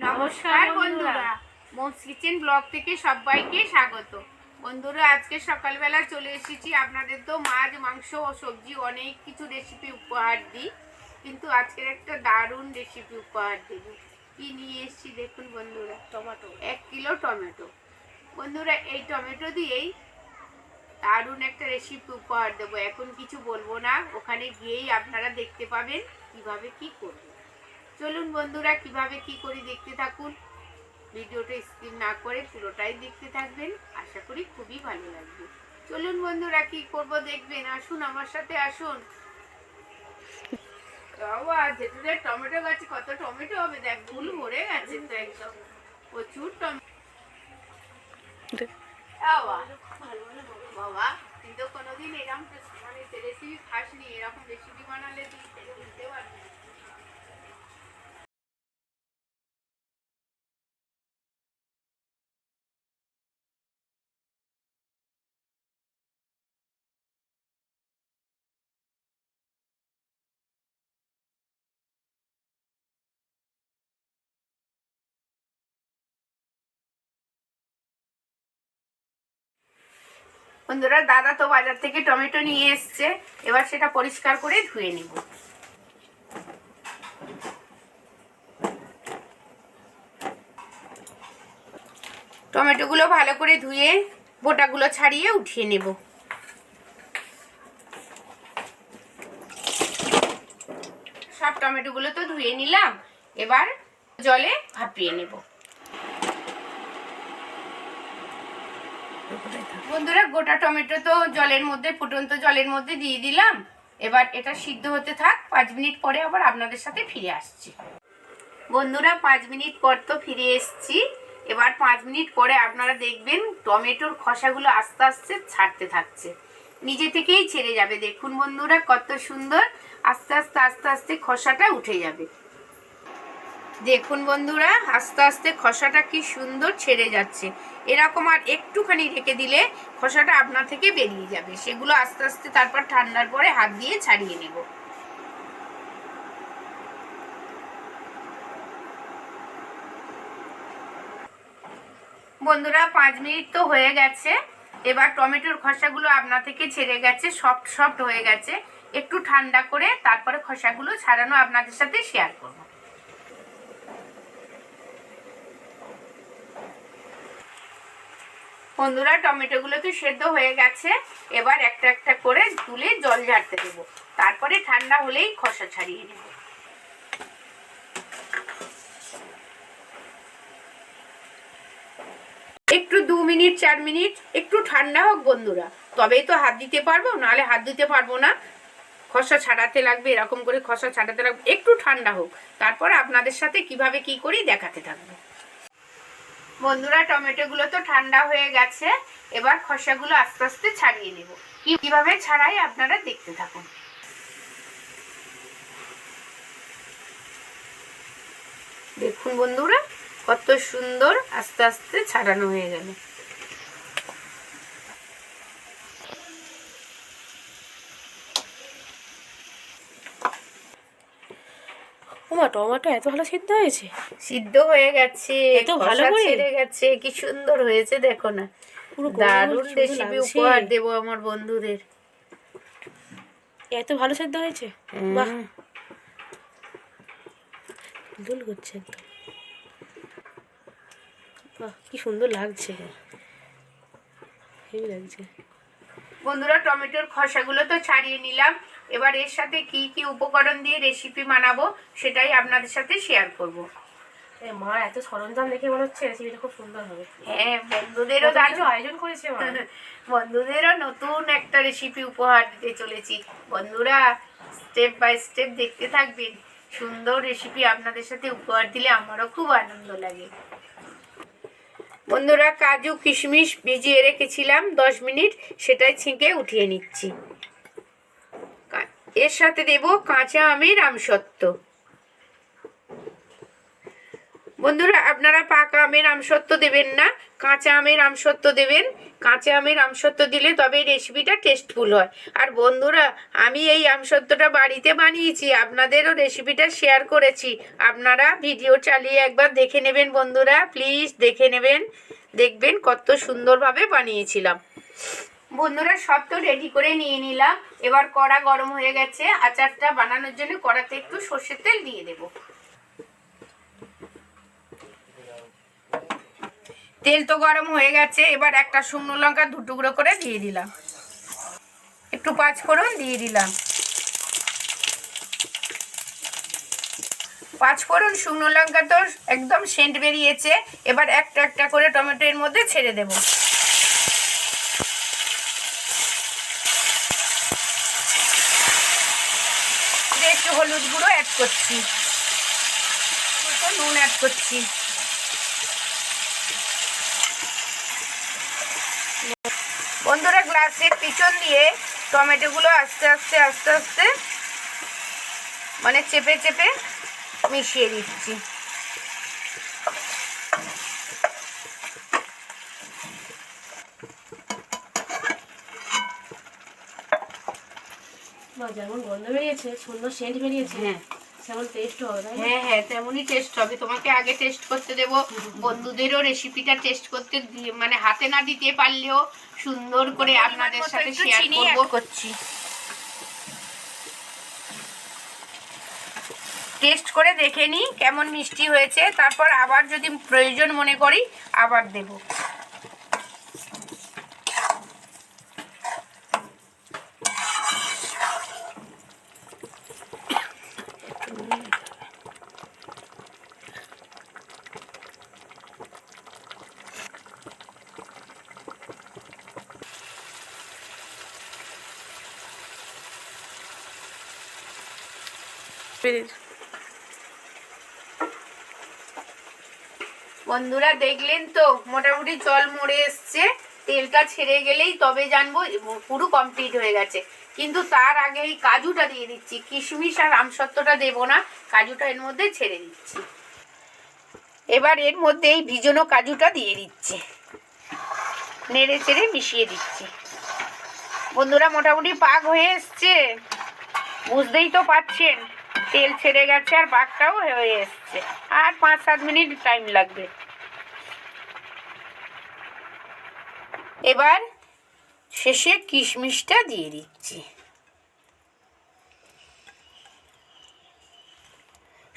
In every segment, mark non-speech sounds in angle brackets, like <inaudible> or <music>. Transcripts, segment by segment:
নমস্কার বন্ধুরা। Moms kitchen blog থেকে সবাইকে স্বাগত। বন্ধুরা আজকে সকালবেলা চলে এসেছি। আপনাদের তো মাছ মাংস ও সবজি অনেক কিছু রেসিপি উপহার দিই। কিন্তু আজকের একটা দারুণ রেসিপি উপহার দেব। কি নিয়ে এসেছি দেখুন বন্ধুরা। টমেটো। এক কিলো টমেটো। বন্ধুরা এই টমেটো দিয়েই দারুণ একটা রেসিপি উপহার দেবো। এখন কিছু বলব না। ওখানে গিয়েই আপনারা দেখতে পাবেন কীভাবে কি করব। চলুন বন্ধুরা, কীভাবে কি করি দেখতে থাকুন। ভিডিওটা স্কিপ না করে পুরোটাই দেখতে থাকবেন। আশা করি খুবই ভালো লাগবে। চলুন বন্ধুরা, কি করব দেখবেন? আসুন, আমার সাথে আসুন। বাবা যেটুদের টমেটো গাছে কত টমেটো হবে? দেখ ফুল ভরে গেছে তো একদম। প্রচুর টমেটো বাবা বাবা তুই তো কোনোদিন এরকম মানে রেসিপি খাসনি, এরকম রেসিপি বানালে তুই বুঝতে পারবি। বন্ধুরা, দাদা তো বাজার থেকে টমেটো নিয়ে এসছে। এবার সেটা পরিষ্কার করে ধুয়ে নিব। টমেটোগুলো ভালো করে ধুয়ে বোটাগুলো ছাড়িয়ে উঠিয়ে নেব। সব টমেটোগুলো তো ধুয়ে নিলাম। এবার জলে ভাপিয়ে নেব। বন্ধুরা, গোটা টমেটো তো জলের মধ্যে, ফুটন্ত জলের মধ্যে দিয়ে দিলাম। এবার এটা সিদ্ধ হতে থাক, পাঁচ মিনিট পরে আবার আপনাদের সাথে ফিরে আসছি। বন্ধুরা, পাঁচ মিনিট পর তো ফিরে এসছি। এবার পাঁচ মিনিট পরে আপনারা দেখবেন টমেটোর খসাগুলো আস্তে আস্তে ছাড়তে থাকছে। নিজে থেকেই ছেড়ে যাবে। দেখুন বন্ধুরা, কত সুন্দর আস্তে আস্তে আস্তে আস্তে খসাটা উঠে যাবে। দেখুন বন্ধুরা, আস্তে আস্তে খসাটা কি সুন্দর ছেড়ে যাচ্ছে। এরকম আর একটুখানি রেখে দিলে খসাটা আপনার থেকে বেরিয়ে যাবে। সেগুলো আস্তে আস্তে তারপর ঠান্ডার পরে হাত দিয়ে ছাড়িয়ে নেব। বন্ধুরা, পাঁচ মিনিট তো হয়ে গেছে। এবার টমেটোর খসাগুলো আপনা থেকে ছেড়ে গেছে, সফট সফট হয়ে গেছে। একটু ঠান্ডা করে তারপরে খসাগুলো ছাড়ানো আপনাদের সাথে শেয়ার করব। বন্ধুরা, টমেটোগুলো তো সেদ্ধ হয়ে গেছে। এবার একটা একটা করে তুলে জল ঝাড়তে দেব। তারপরে ঠান্ডা হলেই খসা ছাড়িয়ে নেব। একটু দু মিনিট, চার মিনিট, একটু ঠান্ডা হোক বন্ধুরা। তবেই তো হাত দিতে পারব, নাহলে হাত দিতে পারব না। খসা ছাড়াতে লাগবে, এরকম করে খসা ছাড়াতে লাগবে, একটু ঠান্ডা হোক। তারপর আপনাদের সাথে কীভাবে কি করি দেখাতে থাকব। বন্ধুরা, টমেটোগুলো তো ঠান্ডা হয়ে গেছে। এবার খসাগুলো আস্তে আস্তে ছাড়িয়ে নেব। কীভাবে ছাড়াই আপনারা দেখতে থাকুন। দেখুন বন্ধুরা, কত সুন্দর আস্তে আস্তে ছাড়ানো হয়ে গেল। ওমা টমেটো এত ভালো সিদ্ধ হয়েছে? সিদ্ধ হয়ে গেছে এত ভালো? ছেড়ে গেছে কি সুন্দর হয়েছে দেখো না। দারুণ রেসিপি উপহার দেবো আমার বন্ধুদের। এত ভালো সিদ্ধ হয়েছে? বাহ। হ্যাঁ। দুল করছে একদম। বাহ কি সুন্দর লাগছে। হেভি লাগছে। বন্ধুরা টমেটোর খসাগুলো তো ছাড়িয়ে নিলাম। এবার এর সাথে কি কি উপকরণ দিয়ে রেসিপি বানাবো সেটাই আপনাদের সাথে শেয়ার করব। মা এত সরঞ্জাম দেখে মনে হচ্ছে রেসিপিটা খুব সুন্দর হবে। হ্যাঁ বন্ধুদেরও দারুণ। আয়োজন করেছে <laughs> বন্ধুদেরও নতুন একটা রেসিপি উপহার দিতে চলেছি। বন্ধুরা স্টেপ বাই স্টেপ দেখতে থাকবেন। সুন্দর রেসিপি আপনাদের সাথে উপহার দিলে আমারও খুব আনন্দ লাগে। বন্ধুরা, কাজু, কিশমিশ ভিজিয়ে রেখেছিলাম, দশ মিনিট। সেটাই ছিঁকে উঠিয়ে নিচ্ছি। এর সাথে দেব কাঁচা আমের আমসত্ত্ব। বন্ধুরা, আপনারা পাকা আমের আমসত্ত্ব দেবেন না। কাঁচা আমের আমসত্ত্ব দেবেন। কাঁচা আমের আমসত্ব দিলে তবে এই রেসিপিটা টেস্টফুল হয়। আর বন্ধুরা, আমি এই আমসত্বটা বাড়িতে বানিয়েছি, আপনাদেরও রেসিপিটা শেয়ার করেছি। আপনারা ভিডিও চালিয়ে একবার দেখে নেবেন বন্ধুরা প্লিজ দেখে নেবেন। দেখবেন কত সুন্দরভাবে বানিয়েছিলাম। বন্ধুরা, সব তো রেডি করে নিয়ে নিলাম। এবার কড়া গরম হয়ে গেছে, আচারটা বানানোর জন্য কড়াতে একটু সর্ষের তেল দিয়ে দেব। তেল তো গরম হয়ে গেছে, এবার একটা শুকনো লঙ্কা দু টুকরো করে দিয়ে দিলাম। একটু পাঁচ ফোড়ন দিয়ে দিলাম। পাঁচ ফোড়ন শুকনো লঙ্কা তো একদম সেন্ট বেরিয়েছে, এবার একটা একটা করে টমেটো এর মধ্যে ছেড়ে দেবো। একটু হলুদ গুঁড়ো অ্যাড করছি। নুন অ্যাড করছি। বন্ধুরা গ্লাসের পিছন দিয়ে টমেটোগুলো আস্তে আস্তে আস্তে আস্তে মানে চেপে চেপে মিশিয়ে দিচ্ছি মা যেমন গন্ধ বেরিয়েছে সুন্দর সেন্ট বেরিয়েছে। হ্যাঁ। টেস্ট হবে? হ্যাঁ হ্যাঁ তেমনই টেস্ট হবে। তোমাকে আগে টেস্ট করতে দেবো। বন্ধুদেরও রেসিপিটা টেস্ট করতে মানে হাতে না দিতে পারলেও সুন্দর করে আপনাদের সাথে শেয়ার করব। করছি। টেস্ট করে দেখে নিই কেমন মিষ্টি হয়েছে। তারপর আবার যদি প্রয়োজন মনে করি আবার দেব। বন্ধুরা দেখলেন তো, মোটামুটি জল মরে এসছে। তেলটা ছেড়ে গেলেই তবে জানব, পুরো কমপ্লিট হয়ে গেছে। কিন্তু তার আগে এই কাজুটা দিয়ে দিচ্ছি। কিশমিশ আর আমসত্ত্বটা দেবো না, কাজুটা এর মধ্যে ছেড়ে দিচ্ছি। এবার এর মধ্যে এই ভিজনো কাজুটা দিয়ে দিচ্ছি। নেড়ে চেড়ে মিশিয়ে দিচ্ছি। বন্ধুরা, মোটামুটি পাক হয়ে এসছে। বুঝতেই তো পাচ্ছেন তেল ছেড়ে গেছে আর বাঘটাও হয়ে এসছে। আর পাঁচ সাত মিনিট টাইম লাগবে। এবার শেষে কিশমিশটা দিয়ে দিচ্ছি।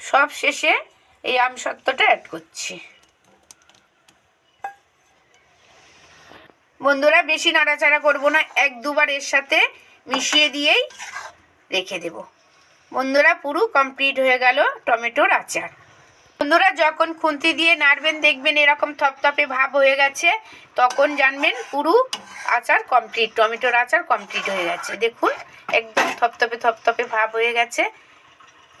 সব শেষে এই আমসত্ত্বটা অ্যাড করছি। বন্ধুরা, বেশি নাড়াচাড়া করব না, এক দুবার এর সাথে মিশিয়ে দিয়েই রেখে দেব। বন্ধুরা পুরো কমপ্লিট হয়ে গেল টমেটোর আচার। বন্ধুরা যখন খুন্তি দিয়ে নাড়বেন, দেখবেন এরকম থপথপে ভাব হয়ে গেছে, তখন জানবেন পুরো আচার কমপ্লিট টমেটোর আচার কমপ্লিট হয়ে গেছে। দেখুন, একদম থপথপে থপথপে ভাব হয়ে গেছে।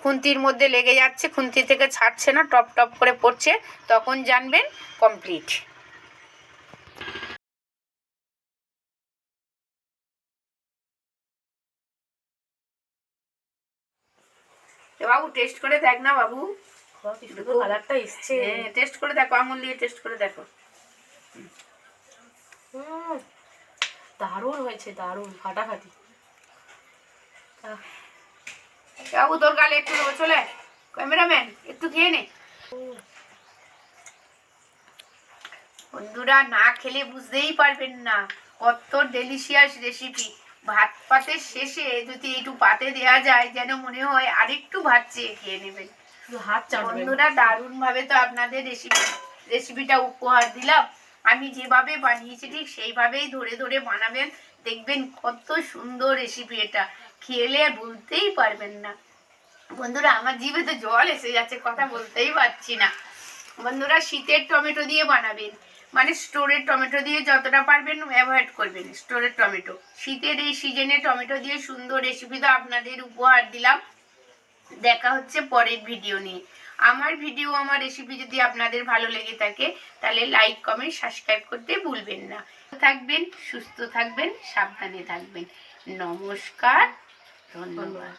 খুন্তির মধ্যে লেগে যাচ্ছে, খুন্তি থেকে ছাড়ছে না, টপ টপ করে পড়ছে, তখন জানবেন কমপ্লিট বাবু টেস্ট করে দেখ না বাবু। কালারটা এসছে। হ্যাঁ টেস্ট করে দেখো আঙুল দিয়ে টেস্ট করে দেখো। দারুণ হয়েছে দারুণ ফাটাফাটি। বাবু তোর গালে একটু দেবো চলে। ক্যামেরাম্যান একটু খেয়ে নে। বন্ধুরা না খেলে বুঝতেই পারবেন না। কত ডেলিশিয়াস রেসিপি ভাত পাতের শেষে যদি একটু পাতে দেওয়া যায় যেন মনে হয় আরেকটু ভাত চেয়ে খেয়ে নেবেন হাত বন্ধুরা দারুণ ভাবে তো আপনাদের রেসিপি রেসিপিটা উপহার দিলাম। আমি যেভাবে বানিয়েছি ঠিক সেইভাবেই ধরে ধরে বানাবেন। দেখবেন কত সুন্দর রেসিপি এটা। খেলে আর বলতেই পারবেন না। বন্ধুরা আমার জিভে তো জল এসে যাচ্ছে কথা বলতেই পারছি না। বন্ধুরা শীতের টমেটো দিয়ে বানাবেন। মানে স্টোরের টমেটো দিয়ে যতটা পারবেন অ্যাভয়েড করবেন স্টোরের টমেটো শীতের এই সিজনে টমেটো দিয়ে সুন্দর রেসিপি তো আপনাদের উপহার দিলাম। দেখা হচ্ছে পরের ভিডিও নিয়ে। আমার ভিডিও আমার রেসিপি যদি আপনাদের ভালো লেগে থাকে, তাহলে লাইক কমেন্ট সাবস্ক্রাইব করতে ভুলবেন না। থাকবেন, সুস্থ থাকবেন, সাবধানে থাকবেন। নমস্কার, ধন্যবাদ।